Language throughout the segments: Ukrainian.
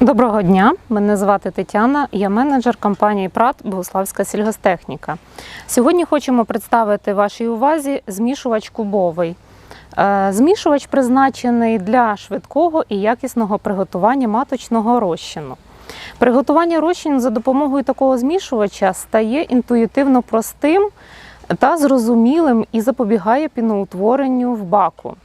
Доброго дня, мене звати Тетяна, я менеджер компанії ПРАТ Богославська сільгостехніка. Сьогодні хочемо представити вашій увазі змішувач кубовий. Е, Змішувач призначений для швидкого і якісного приготування маточного розчину. Приготування розчину за допомогою такого змішувача стає інтуїтивно простим та зрозумілим і запобігає піноутворенню в баку.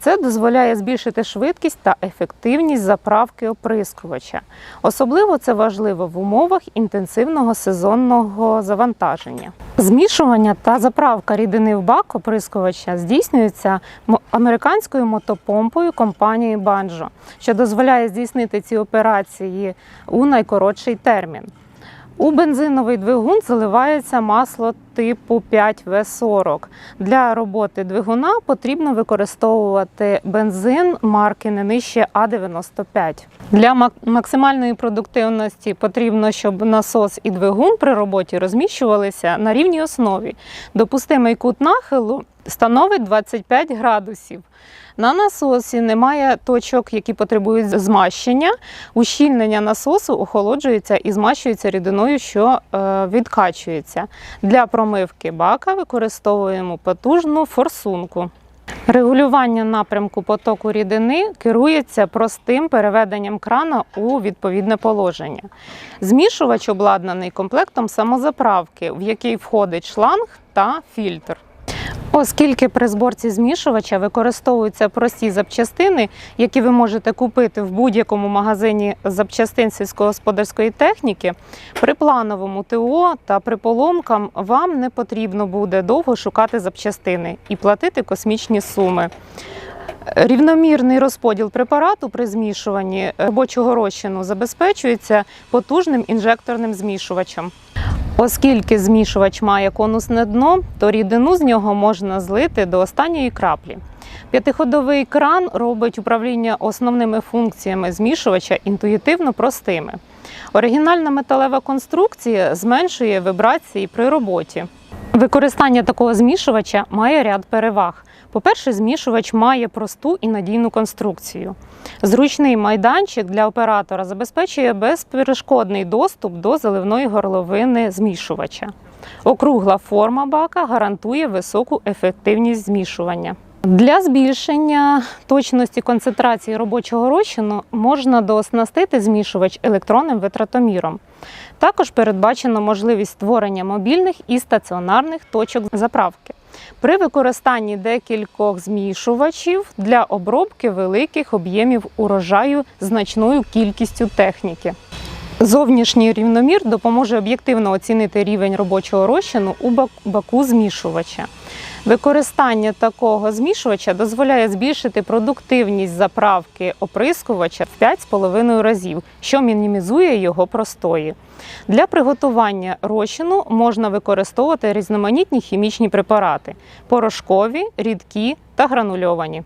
Це дозволяє збільшити швидкість та ефективність заправки оприскувача. Особливо це важливо в умовах інтенсивного сезонного завантаження. Змішування та заправка рідини в бак оприскувача здійснюється американською мотопомпою компанії Banjo, що дозволяє здійснити ці операції у найкоротший термін. У бензиновий двигун заливається масло типу 5В40. Для роботи двигуна потрібно використовувати бензин марки не нижче А95. Для максимальної продуктивності потрібно, щоб насос і двигун при роботі розміщувалися на рівній основі. Допустимий кут нахилу становить 25 градусів. На насосі немає точок, які потребують змащення. Ущільнення насосу охолоджується і змащується рідиною, що е, відкачується. Для промивки бака використовуємо потужну форсунку. Регулювання напрямку потоку рідини керується простим переведенням крана у відповідне положення. Змішувач обладнаний комплектом самозаправки, в який входить шланг та фільтр. Оскільки при зборці змішувача використовуються прості запчастини, які ви можете купити в будь-якому магазині запчастин сільськогосподарської техніки, при плановому ТО та при поломкам вам не потрібно буде довго шукати запчастини і платити космічні суми. Рівномірний розподіл препарату при змішуванні робочого розчину забезпечується потужним інжекторним змішувачем. Оскільки змішувач має конусне дно, то рідину з нього можна злити до останньої краплі. П'ятиходовий кран робить управління основними функціями змішувача інтуїтивно простими. Оригінальна металева конструкція зменшує вібрації при роботі. Використання такого змішувача має ряд переваг. По-перше, змішувач має просту і надійну конструкцію. Зручний майданчик для оператора забезпечує безперешкодний доступ до заливної горловини змішувача. Округла форма бака гарантує високу ефективність змішування. Для збільшення точності концентрації робочого розчину можна дооснастити змішувач електронним витратоміром. Також передбачено можливість створення мобільних і стаціонарних точок заправки. При використанні декількох змішувачів для обробки великих об'ємів урожаю значною кількістю техніки. Зовнішній рівномір допоможе об'єктивно оцінити рівень робочого розчину у баку змішувача. Використання такого змішувача дозволяє збільшити продуктивність заправки оприскувача в 5,5 разів, що мінімізує його простої. Для приготування розчину можна використовувати різноманітні хімічні препарати порошкові, рідкі та гранульовані.